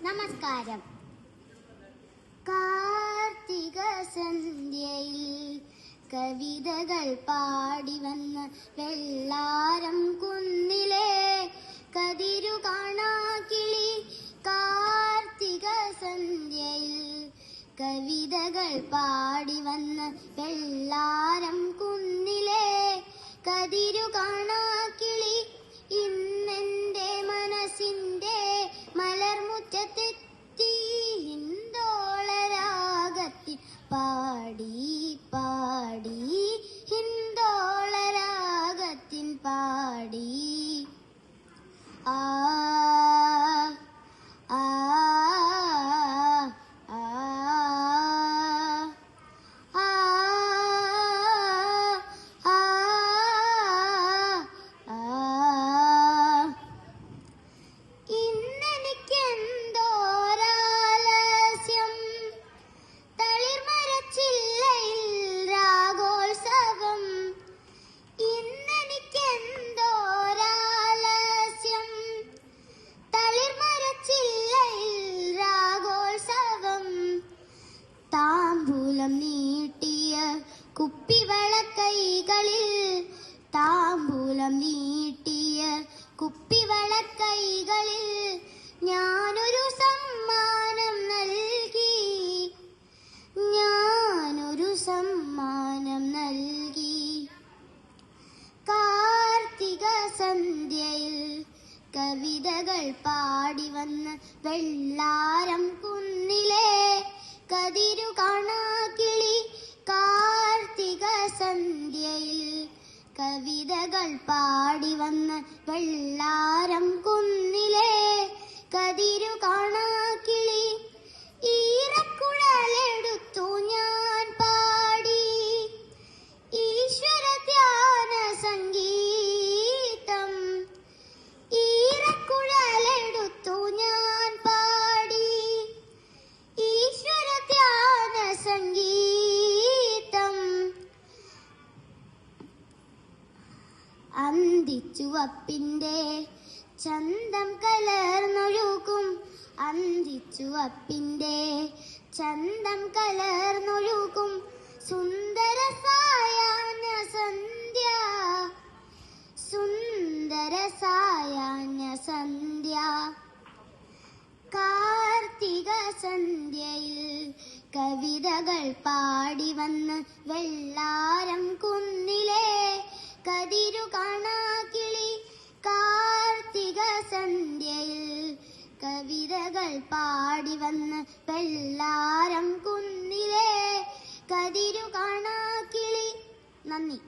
നമസ്കാരം. കാർത്തിക സന്ധ്യയിൽ കവിതകൾ പാടി വന്ന വെള്ളാരം കുന്നിലെ കതിരു കാണാക്കിളി കാർത്തിക സന്ധ്യയിൽ കവിതകൾ പാടി വന്ന വെള്ളാരം 巴黎。താമ്പൂലം നീട്ടിയ കുപ്പിവളക്കൈകളിൽ താമ്പൂലം നീട്ടിയ കുപ്പിവളക്കൈകളിൽ ഞാനൊരു സമ്മാനം നൽകി. ഞാനൊരു സമ്മാനം നൽകി. കാർത്തിക സന്ധ്യയിൽ കവിതകൾ പാടി വന്ന വെള്ളാരം കുന്നിലെ കതിരു കാണാൻ സന്ധ്യയിൽ കവിതകൾ പാടി വന്ന വെള്ളാരം അന്തിച്ചുവപ്പിന്റെ ചന്തം കലർന്നൊഴുകും. അന്തിച്ചുവപ്പിന്റെ ചന്തം കലർന്നൊഴുകും. സുന്ദര സായാഹ്ന സന്ധ്യ. സുന്ദര സായാഹ്ന സന്ധ്യ. കാർത്തിക സന്ധ്യയിൽ കവിതകൾ പാടി വന്ന് വെള്ളാരം കുന്നിലെ കതിരു കാണാക്കിളി കാർത്തിക സന്ധ്യയിൽ കവിതകൾ പാടി വന്ന് വെള്ളാരം കുന്നിലെ കതിരു കാണാക്കിളി നന്ദി.